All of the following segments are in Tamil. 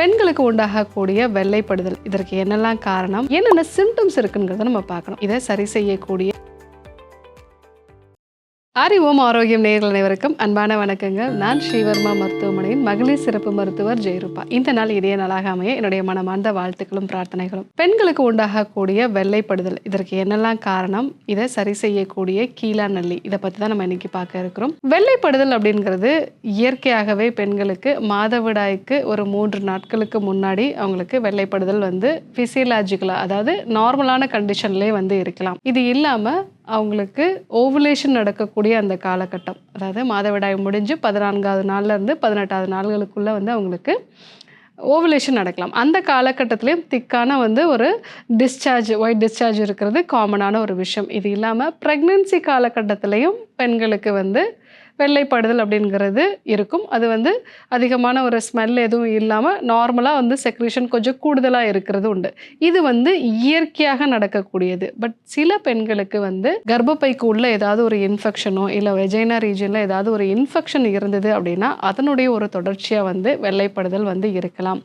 பெண்களுக்கு உண்டாகக்கூடிய வெள்ளைப்படுதல். இதற்கு என்னெல்லாம் காரணம்? என்னென்ன சிம்டம்ஸ் இருக்குங்கிறத நம்ம பார்க்கணும். இதை சரி செய்யக்கூடிய அறிவோம் ஆரோக்கியம் நேர்கள் அனைவருக்கும் அன்பான வணக்கங்கள். நான் ஸ்ரீவர்மா மருத்துவமனையின் மகளிர் சிறப்பு மருத்துவர் ஜெயரூபா. இந்த நாள் இதய நாளாக அமைய என்னுடைய மனமார்ந்த வாழ்த்துக்களும் பிரார்த்தனைகளும். பெண்களுக்கு உண்டாகக்கூடிய வெள்ளைப்படுதல் இதற்கு என்னெல்லாம் காரணம்? இதை சரி செய்யக்கூடிய கீழா நல்லி இதை பற்றி தான் நம்ம இன்னைக்கு பார்க்க இருக்கிறோம். வெள்ளைப்படுதல் அப்படிங்கிறது இயற்கையாகவே பெண்களுக்கு மாதவிடாய்க்கு ஒரு மூன்று நாட்களுக்கு முன்னாடி அவங்களுக்கு வெள்ளைப்படுதல் வந்து ஃபிசியலாஜிக்கலாக அதாவது நார்மலான கண்டிஷன்லேயே வந்து இருக்கலாம். இது இல்லாமல் அவங்களுக்கு ஓவுலேஷன் நடக்கக்கூடிய அந்த காலகட்டம். அதாவது மாதவிடாய் முடிஞ்சு பதினான்காவது நாள்ல இருந்து பதினெட்டாவது நாள்களுக்குள்ளே வந்து அவங்களுக்கு ஓவுலேஷன் நடக்கலாம். அந்த காலகட்டத்திலையும் திக்கான வந்து ஒரு டிஸ்சார்ஜ் ஒயிட் டிஸ்சார்ஜ் இருக்கிறது காமனான ஒரு விஷயம். இது இல்லாமல் ப்ரெக்னென்சி காலகட்டத்திலையும் பெண்களுக்கு வந்து வெள்ளைப்படுதல் அப்படிங்கிறது இருக்கும். அது வந்து அதிகமான ஒரு ஸ்மெல் எதுவும் இல்லாமல் நார்மலாக வந்து செக்ரேஷன் கொஞ்சம் கூடுதலாக இருக்கிறது உண்டு. இது வந்து இயற்கையாக நடக்கக்கூடியது. பட் சில பெண்களுக்கு வந்து கர்ப்பப்பைக்கு உள்ள ஏதாவது ஒரு இன்ஃபெக்ஷனோ இல்லை வெஜைனா ரீஜனில் ஏதாவது ஒரு இன்ஃபெக்ஷன் இருந்தது அப்படின்னா அதனுடைய ஒரு தொடர்ச்சியாக வந்து வெள்ளைப்படுதல் வந்து இருக்கலாம்.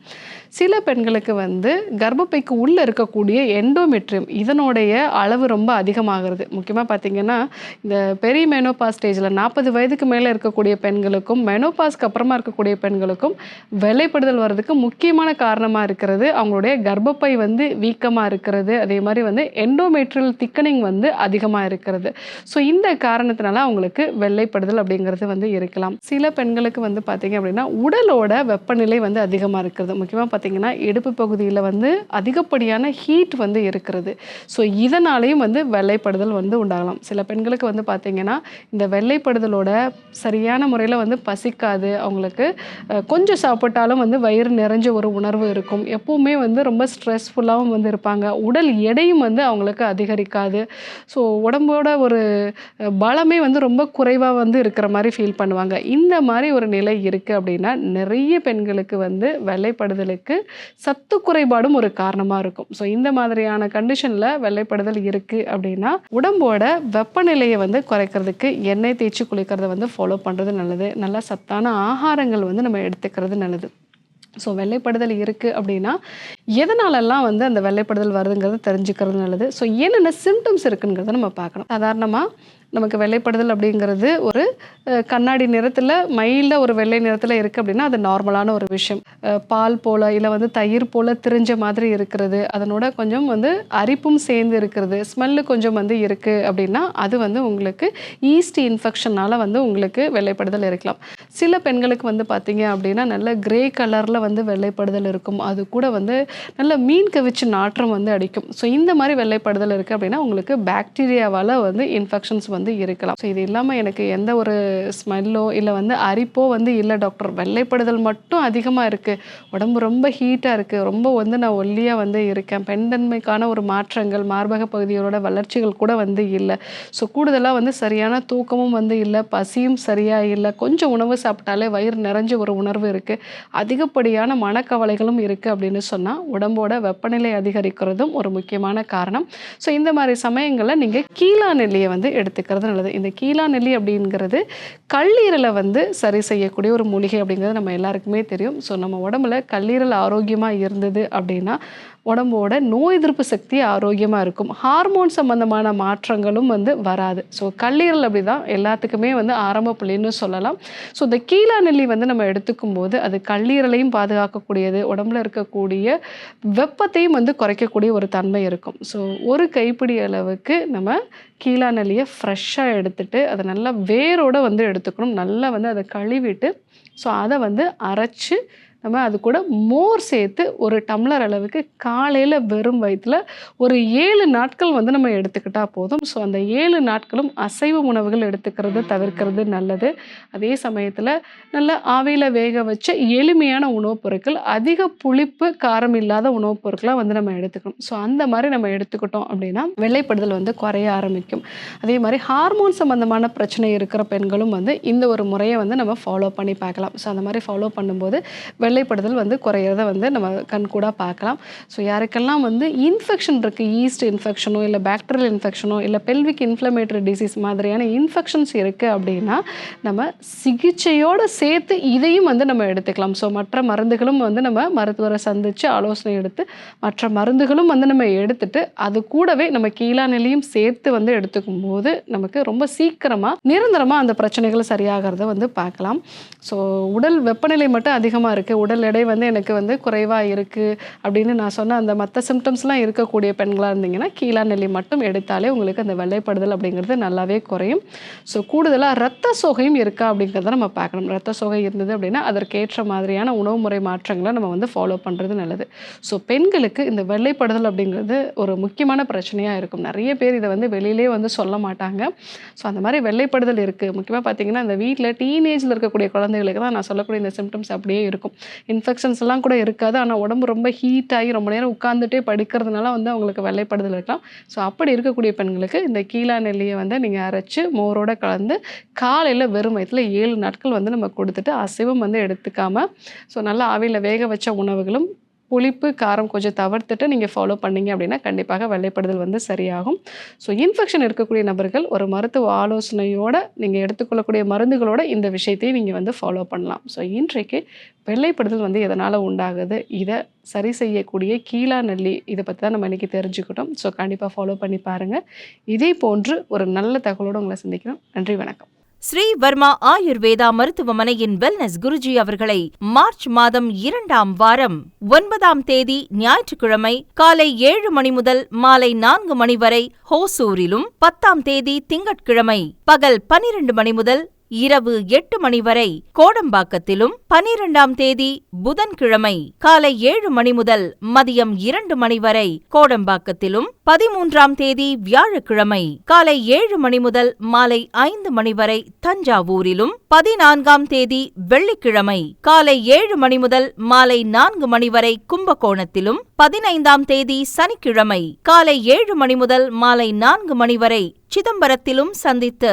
சில பெண்களுக்கு வந்து கர்ப்பப்பைக்கு உள்ளே இருக்கக்கூடிய எண்டோமெட்ரியம் இதனுடைய அளவு ரொம்ப அதிகமாகிறது. முக்கியமாக பார்த்தீங்கன்னா இந்த பெரிய மெனோபா ஸ்டேஜில் நாற்பது வயதுக்கு மேலே இருக்கக்கூடிய பெண்களுக்கும் மெனோபாஸ்க்கு அப்புறமா இருக்கக்கூடிய பெண்களுக்கும் வெள்ளைப்படுதல் வர்றதுக்கு முக்கியமான காரணமாக இருக்கிறது. அவங்களுடைய கர்ப்பப்பை வந்து வீக்கமாக இருக்கிறது. அதே மாதிரி வந்து எண்டோமெட்ரியல் திக்கனிங் வந்து அதிகமாக இருக்கிறது. ஸோ இந்த காரணத்தினால அவங்களுக்கு வெள்ளைப்படுதல் அப்படிங்கிறது வந்து இருக்கலாம். சில பெண்களுக்கு வந்து பார்த்தீங்க அப்படின்னா உடலோட வெப்பநிலை வந்து அதிகமாக இருக்கிறது. முக்கியமாக பார்த்தீங்கன்னா இடுப்பு பகுதியில் வந்து அதிகப்படியான ஹீட் வந்து இருக்கிறது. ஸோ இதனாலேயும் வந்து வெள்ளைப்படுதல் வந்து உண்டாகலாம். சில பெண்களுக்கு வந்து பார்த்தீங்கன்னா இந்த வெள்ளைப்படுதலோட சரியான முறையில் வந்து பசிக்காது. அவங்களுக்கு கொஞ்சம் சாப்பிட்டாலும் வந்து வயிறு நிறைஞ்ச ஒரு உணர்வு இருக்கும். எப்பவுமே வந்து ரொம்ப ஸ்ட்ரெஸ்ஃபுல்லாகவும் வந்து இருப்பாங்க. உடல் எடையும் வந்து அவங்களுக்கு அதிகரிக்காது. ஸோ உடம்போட ஒரு பலமே வந்து ரொம்ப குறைவாக வந்து இருக்கிற மாதிரி ஃபீல் பண்ணுவாங்க. இந்த மாதிரி ஒரு நிலை இருக்குது அப்படின்னா நிறைய பெண்களுக்கு வந்து வெள்ளைப்படுதலுக்கு சத்து குறைபாடும் ஒரு காரணமாக இருக்கும். ஸோ இந்த மாதிரியான கண்டிஷனில் வெள்ளைப்படுதல் இருக்குது அப்படின்னா உடம்போட வெப்பநிலையை வந்து குறைக்கிறதுக்கு எண்ணெய் தேய்ச்சி குளிக்கிறத வந்து ஃபாலோ பண்ணுறது நல்லது. நல்லா சத்தான ஆகாரங்கள் வந்து நம்ம எடுத்துக்கிறது நல்லது. ஸோ வெள்ளைப்படுதல் இருக்குது அப்படின்னா எதனாலெல்லாம் வந்து அந்த வெள்ளைப்படுதல் வருதுங்கிறத தெரிஞ்சுக்கிறது நல்லது. ஸோ என்னென்ன சிம்டம்ஸ் இருக்குங்கிறத நம்ம பார்க்கணும். சாதாரணமாக நமக்கு வெள்ளைப்படுதல் அப்படிங்கிறது ஒரு கண்ணாடி நிறத்தில் மைல்டாக ஒரு வெள்ளை நிறத்தில் இருக்குது அப்படின்னா அது நார்மலான ஒரு விஷயம். பால் போல் இல்லை வந்து தயிர் போல் திரிஞ்ச மாதிரி இருக்கிறது. அதனோட கொஞ்சம் வந்து அரிப்பும் சேர்ந்து இருக்கிறது. ஸ்மெல்லு கொஞ்சம் வந்து இருக்குது அப்படின்னா அது வந்து உங்களுக்கு ஈஸ்ட் இன்ஃபெக்ஷனால் வந்து உங்களுக்கு வெள்ளைப்படுதல் இருக்கலாம். சில பெண்களுக்கு வந்து பார்த்தீங்க அப்படின்னா நல்ல கிரே கலரில் வந்து வெள்ளைப்படுதல் இருக்கும். அது கூட வந்து நல்ல மீன் கவிச்சு நாற்றம் வந்து அடிக்கும். ஸோ இந்த மாதிரி வெள்ளைப்படுதல் இருக்குது அப்படின்னா உங்களுக்கு பாக்டீரியாவால் வந்து இன்ஃபெக்ஷன்ஸ் வந்து இருக்கலாம். ஸோ இது இல்லாமல் எனக்கு எந்த ஒரு ஸ்மெல்லோ இல்லை வந்து அரிப்போ வந்து இல்லை டாக்டர் வெள்ளைப்படுதல் மட்டும் அதிகமாக இருக்குது உடம்பு ரொம்ப ஹீட்டாக இருக்குது ரொம்ப வந்து நான் ஒல்லியாக வந்து இருக்கேன். பெண்தன்மைக்கான ஒரு மாற்றங்கள் மார்பக பகுதியோட வளர்ச்சிகள் கூட வந்து இல்லை. ஸோ கூடுதலாக வந்து சரியான தூக்கமும் வந்து இல்லை. பசியும் சரியாக இல்லை. கொஞ்சம் உணவு சாப்பிட்டாலே வயிறு நிறைஞ்ச ஒரு உணர்வு இருக்குது அதிகப்படியான மனக்கவலைகளும் இருக்குது அப்படின்னு சொன்னால் உடம்போட வெப்பநிலை அதிகரிக்கிறதும் ஒரு முக்கியமான காரணம். ஸோ இந்த மாதிரி சமயங்களில் நீங்கள் கீழா நெல்லியை வந்து எடுத்துக்கிறது நல்லது. இந்த கீழா நெல்லி அப்படிங்கிறது கல்லீரலை வந்து சரி செய்யக்கூடிய ஒரு மூலிகை அப்படிங்கிறது நம்ம எல்லாருக்குமே தெரியும். ஸோ நம்ம உடம்புல கல்லீரல் ஆரோக்கியமாக இருந்தது அப்படின்னா உடம்போட நோய் எதிர்ப்பு சக்தி ஆரோக்கியமாக இருக்கும். ஹார்மோன் சம்பந்தமான மாற்றங்களும் வந்து வராது. ஸோ கல்லீரல் அப்படி தான் எல்லாத்துக்குமே வந்து ஆரம்ப புள்ளின்னு சொல்லலாம். ஸோ இந்த கீழா நெல்லி வந்து நம்ம எடுத்துக்கும் போது அது கல்லீரலையும் பாதுகாக்கக்கூடியது உடம்புல இருக்கக்கூடிய வெப்பத்தையும் வந்து குறைக்கக்கூடிய ஒரு தன்மை இருக்கும். ஸோ ஒரு கைப்பிடி அளவுக்கு நம்ம கீழா நெல்லியை ஃப்ரெஷ்ஷாக எடுத்துட்டு அதை நல்லா வேரோடு வந்து எடுத்துக்கணும். நல்லா வந்து அதை கழுவிட்டு ஸோ அதை வந்து அரைச்சு நம்ம அது கூட மோர் சேர்த்து ஒரு டம்ளர் அளவுக்கு காலையில் வெறும் வயிற்றில் ஒரு ஏழு நாட்கள் வந்து நம்ம எடுத்துக்கிட்டால் போதும். ஸோ அந்த ஏழு நாட்களும் அசைவ உணவுகள் எடுத்துக்கிறது தவிர்க்கிறது நல்லது. அதே சமயத்தில் நல்ல ஆவியில் வேக வச்ச எளிமையான உணவுப் பொருட்கள் அதிக புளிப்பு காரம் இல்லாத உணவுப் பொருட்களாக வந்து நம்ம எடுத்துக்கணும். ஸோ அந்த மாதிரி நம்ம எடுத்துக்கிட்டோம் அப்படின்னா வெள்ளைப்படுதல் வந்து குறைய ஆரம்பிக்கும். அதே மாதிரி ஹார்மோன் சம்மந்தமான பிரச்சனை இருக்கிற பெண்களும் வந்து இந்த ஒரு முறையை வந்து நம்ம ஃபாலோ பண்ணி பார்க்கலாம். ஸோ அந்த மாதிரி ஃபாலோ பண்ணும்போது வெள்ளை வெள்ளைப்படுதல் வந்து குறையிறத வந்து நம்ம கண்கூடாக பார்க்கலாம். ஸோ யாருக்கெல்லாம் வந்து இன்ஃபெக்ஷன் இருக்குது ஈஸ்ட் இன்ஃபெக்ஷனோ இல்லை பேக்டீரியல் இன்ஃபெக்ஷனோ இல்லை பெல்விக் இன்ஃப்ளமேட்டரி டிசீஸ் மாதிரியான இன்ஃபெக்ஷன்ஸ் இருக்குது அப்படின்னா நம்ம சிகிச்சையோடு சேர்த்து இதையும் வந்து நம்ம எடுத்துக்கலாம். ஸோ மற்ற மருந்துகளும் வந்து நம்ம மருத்துவரை சந்தித்து ஆலோசனை எடுத்து மற்ற மருந்துகளும் வந்து நம்ம எடுத்துட்டு அது கூடவே நம்ம கீழாநிலையும் சேர்த்து வந்து எடுத்துக்கும் போது நமக்கு ரொம்ப சீக்கிரமாக நிரந்தரமாக அந்த பிரச்சனைகள் சரியாகிறத வந்து பார்க்கலாம். ஸோ உடல் வெப்பநிலை மட்டும் அதிகமாக இருக்குது உடல் எடை வந்து எனக்கு வந்து குறைவாக இருக்குது அப்படின்னு நான் சொன்ன அந்த மற்ற சிம்டம்ஸ்லாம் இருக்கக்கூடிய பெண்களாக இருந்தீங்கன்னா கீழாநிலை மட்டும் எடுத்தாலே உங்களுக்கு அந்த வெள்ளைப்படுதல் அப்படிங்கிறது நல்லாவே குறையும். ஸோ கூடுதலாக ரத்த சோகையும் இருக்கா அப்படிங்கிறத நம்ம பார்க்கணும். ரத்த சோகை இருந்தது அப்படின்னா அதற்கேற்ற மாதிரியான உணவு முறை மாற்றங்களை நம்ம வந்து ஃபாலோ பண்ணுறது நல்லது. ஸோ பெண்களுக்கு இந்த வெள்ளைப்படுதல் அப்படிங்கிறது ஒரு முக்கியமான பிரச்சனையாக இருக்கும். நிறைய பேர் இதை வந்து வெளியிலே வந்து சொல்ல மாட்டாங்க. ஸோ அந்த மாதிரி வெள்ளைப்படுதல் இருக்குது முக்கியமாக பார்த்தீங்கன்னா இந்த வீட்டில் டீனேஜில் இருக்கக்கூடிய குழந்தைகளுக்கு தான் நான் சொல்லக்கூடிய இந்த சிம்டம்ஸ் அப்படியே இருக்கும். இன்ஃபெக்ஷன்ஸ் எல்லாம் கூட இருக்காது. ஆனால் உடம்பு ரொம்ப ஹீட் ஆகி ரொம்ப நேரம் உட்காந்துட்டே படிக்கிறதுனால வந்து அவங்களுக்கு வெள்ளைப்படுதல் இருக்கலாம். ஸோ அப்படி இருக்கக்கூடிய பெண்களுக்கு இந்த கீழா நெல்லியை வந்து நீங்கள் அரைச்சி மோரோட கலந்து காலையில் வெறும் வயிற்றுல ஏழு நாட்கள் வந்து நம்ம கொடுத்துட்டு அசைவம் வந்து எடுத்துக்காமல் ஸோ நல்லா ஆவியில் வேக வச்ச உணவுகளும் புளிப்பு காரம் கொஞ்சம் தவிர்த்துட்டு நீங்கள் ஃபாலோ பண்ணீங்க அப்படின்னா கண்டிப்பாக வெள்ளைப்படுதல் வந்து சரியாகும். ஸோ இன்ஃபெக்ஷன் இருக்கக்கூடிய நபர்கள் ஒரு மருத்துவ ஆலோசனையோடு நீங்கள் எடுத்துக்கொள்ளக்கூடிய மருந்துகளோட இந்த விஷயத்தையும் நீங்கள் வந்து ஃபாலோ பண்ணலாம். ஸோ இன்றைக்கு வெள்ளைப்படுதல் வந்து எதனால் உண்டாகுது? இதை சரி செய்யக்கூடிய கீழா நல்லி இதை பற்றி தான் நம்ம இன்றைக்கி தெரிஞ்சுக்கிட்டோம். ஸோ கண்டிப்பாக ஃபாலோ பண்ணி பாருங்கள் இதே போன்று ஒரு நல்ல தகவலோடு உங்களை சந்திக்கிறோம். நன்றி வணக்கம். ஸ்ரீ வர்மா ஆயுர்வேதா மருத்துவமனையின் வெல்னஸ் குருஜி அவர்களை மார்ச் மாதம் இரண்டாம் வாரம் ஒன்பதாம் தேதி ஞாயிற்றுக்கிழமை காலை ஏழு மணி முதல் மாலை நான்கு மணி வரை ஹோசூரிலும் பத்தாம் தேதி திங்கட்கிழமை பகல் பனிரெண்டு மணி முதல் இரவு எட்டு மணி வரை கோடம்பாக்கத்திலும் பனிரெண்டாம் தேதி புதன்கிழமை காலை ஏழு மணி முதல் மதியம் இரண்டு மணி வரை கோடம்பாக்கத்திலும் பதிமூன்றாம் தேதி வியாழக்கிழமை காலை ஏழு மணி முதல் மாலை ஐந்து மணி வரை தஞ்சாவூரிலும் பதினான்காம் தேதி வெள்ளிக்கிழமை காலை ஏழு மணி முதல் மாலை நான்கு மணி வரை கும்பகோணத்திலும் பதினைந்தாம் தேதி சனிக்கிழமை காலை ஏழு மணி முதல் மாலை நான்கு மணி வரை சிதம்பரத்திலும் சந்தித்து